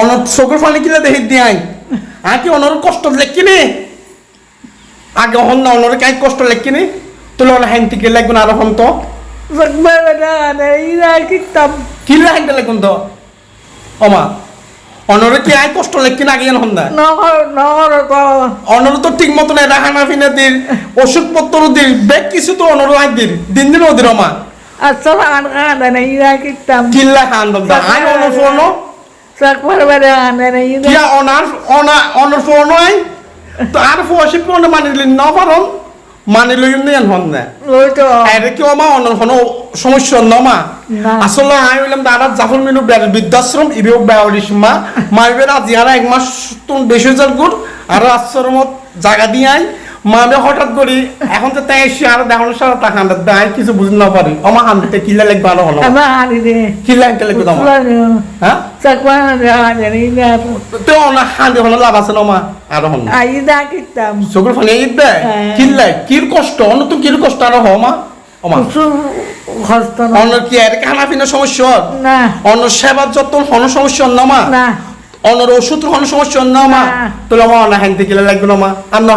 অনর চকুর পানি কিলে দেখি দিয়াই। আকি অনর কষ্ট লেখিনি আগে হন না অনর কাই কষ্ট লেখিনি তুলে অন হ্যান থেকে লাগবে না আর হন তো. কিলে হ্যান লাগুন তো? অমা অনর কি আই কষ্ট লেখিনি আগে হন না. অনর তো ঠিক মতন এরা হানা ফিনা দির ওষুধপত্র দির ব্যাগ কিছু তো অনর আই দির দিন দিন ওদের অমা। na na ina kitam. কিল্লা খান দা? আই অনর তো আর ফোসি ন পারন হন না কি সমস্যা। আসলে আমি বললাম দাদা জাফর মিনু বৃদ্ধাশ্রম ইবেও বেড়িস মা মাইবের আজ এক মাস তুমি বেশি হাজার গুড় আর আশ্রমত জায়গা দিয়ে আই মা আমি হঠাৎ করি এখন তো তাই এসে আর দেখানোর সারা টাকা আনতে দেয় কিছু বুঝতে না পারি। আমার হানতে কিলা লাগবে আরও হলো. কিলা লাগবে তোমার? হ্যাঁ? তো হলো লাভ আছে না মা আরও হল। ফানি হ্যাঁ। কির কষ্ট? অন্য তো কির কষ্ট আরও হ মা? মা. অন্য কি আর খানা পিনা সমস্যা. অন্য সেবার যত্ন হন সমস্যা নমা Na. অন্যর ওষুধ হন সমস্যা না। তোলা মা অনা হ্যান্দি কিলা লাগবে নমা আর ন